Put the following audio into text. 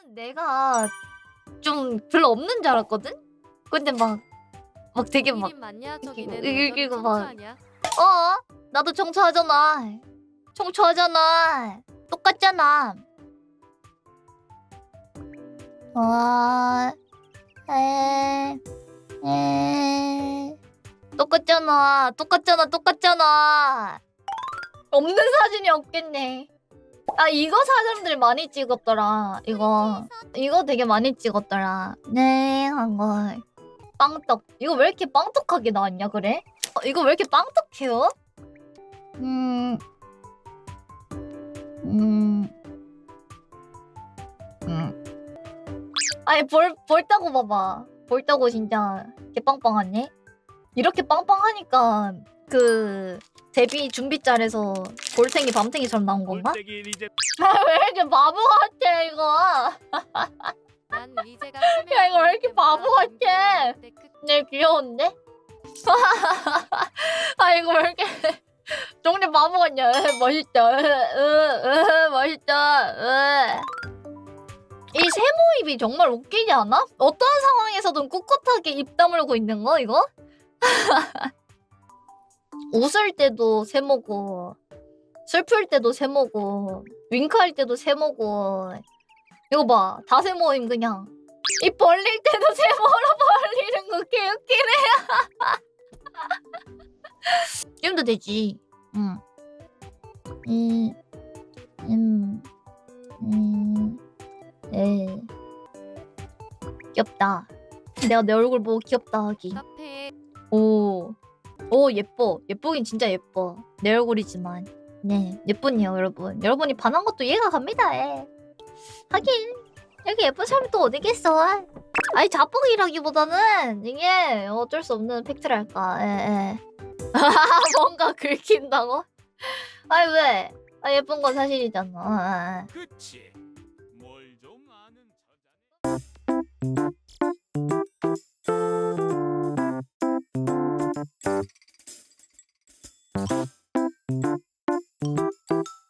나는 내가 좀 별로 없는 줄 알았거든? 근데 막, 막 되게 막, 1인 맞냐? 저기는 이거, 이거, 이거 여전히 봐. 청초 아니야? 어? 나도 청초하잖아. 청초하잖아. 똑같잖아. 와, 에, 에. 똑같잖아. 똑같잖아. 똑같잖아. 없는 사진이 없겠네. 아, 이거 사람들 많이 찍었더라. 이거. 이거 되게 많이 찍었더라. 네, 한 거. 빵떡. 이거 왜 이렇게 빵떡하게 나왔냐, 그래? 어, 이거 왜 이렇게 빵떡해요? 음. 음. 음. 아니, 볼, 볼따고 봐봐. 볼따고 진짜 개빵빵하네? 이렇게 빵빵하니까 그 데뷔 준비 짤에서 볼탱이 밤탱이처럼 나온 건가? 아, 왜 이렇게 바보 같아, 이거? 야, 이거 왜 이렇게 바보 같아? 네, 귀여운데? 아, 이거 왜 이렇게. 종래 바보 같냐? 으, 멋있다. 으, 으, 으, 멋있다. 으. 이 세모입이 정말 웃기지 않아? 어떤 상황에서든 꿋꿋하게 입 다물고 있는 거, 이거? 웃을 때도 세모고, 슬플 때도 세모고, 윙크할 때도 세모고. 이거 봐. 다 세모임, 그냥. 입 벌릴 때도 세모로 벌리는 거 개웃기네. 지금도 되지. 응. 음, 음, 음, 에. 귀엽다. 내가 내 얼굴 보고 귀엽다 하기. 카페에 오, 오 예뻐. 예쁘긴 진짜 예뻐. 내 얼굴이지만. 네, 예쁜이요, 여러분. 여러분이 반한 것도 이해가 갑니다. 예. 하긴 이렇게 예쁜 사람이 또 어디겠어? 아니 자뻑이라기보다는 이게 어쩔 수 없는 팩트랄까. 예, 예. 뭔가 긁힌다고? 아니 왜? 아, 예쁜 건 사실이잖아. 아, 아. 그치 뭘좀 아는 저자네 you